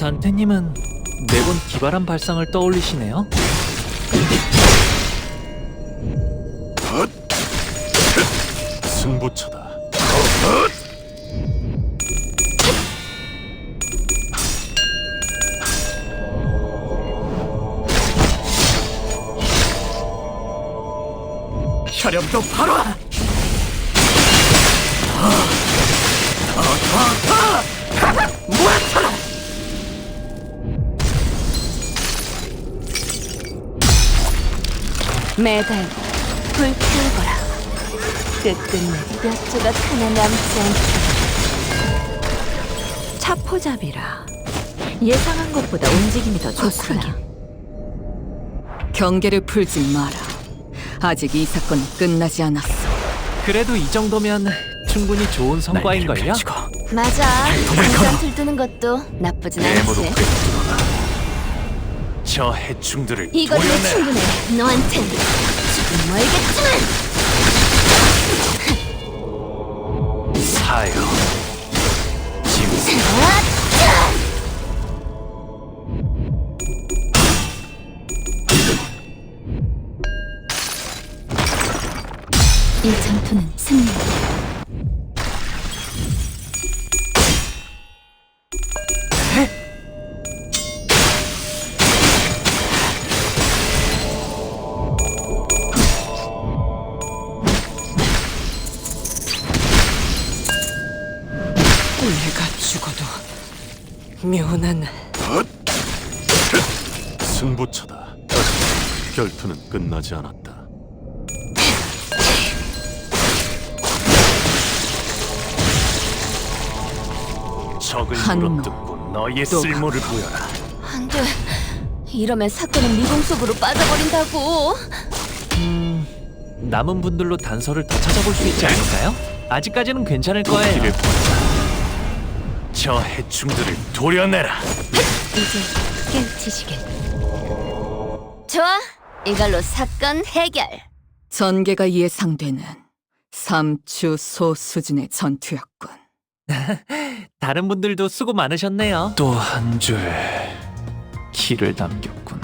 대님은 매번 기발한 발상을 떠올리시네요. 승부처다. 혈염도 바로 매달고 불태우거라. 끝끝내 몇 조각 하나 남지 않게. 차포잡이라. 예상한 것보다 움직임이 더 좋구나. 경계를 풀지 마라. 아직 이 사건은 끝나지 않았어. 그래도 이 정도면 충분히 좋은 성과인걸요? 맞아. 잠깐 들뜨는 것도 나쁘진 않지. 저 해충들을 이걸로 도려내. 충분해. 너한텐. 지금 멀겠지만. 사여. 짐승. 이 전투는 승리. 내 죽어도 묘난 승부처다. 결투는 끝나지 않았다. 적을 한노. 물어뜯고 너의 또 쓸모를 보여라. 안돼 이러면 사건은 미궁 속으로 빠져버린다고 남은 분들로 단서를 더 찾아볼 수 있지 않을까요? 아직까지는 괜찮을 거예요. 저 해충들을 도려내라. 이제 깨우치시길 좋아 이걸로 사건 해결 전개가 예상되는 삼추 소 수준의 전투였군. 다른 분들도 수고 많으셨네요. 또 한 줄. 길을 남겼군.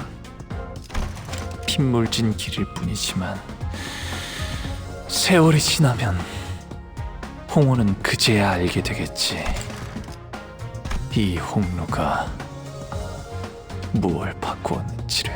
핏물진 길일 뿐이지만 세월이 지나면 홍호는 그제야 알게 되겠지. 이 홍로가 무엇을 바꾸었는지를.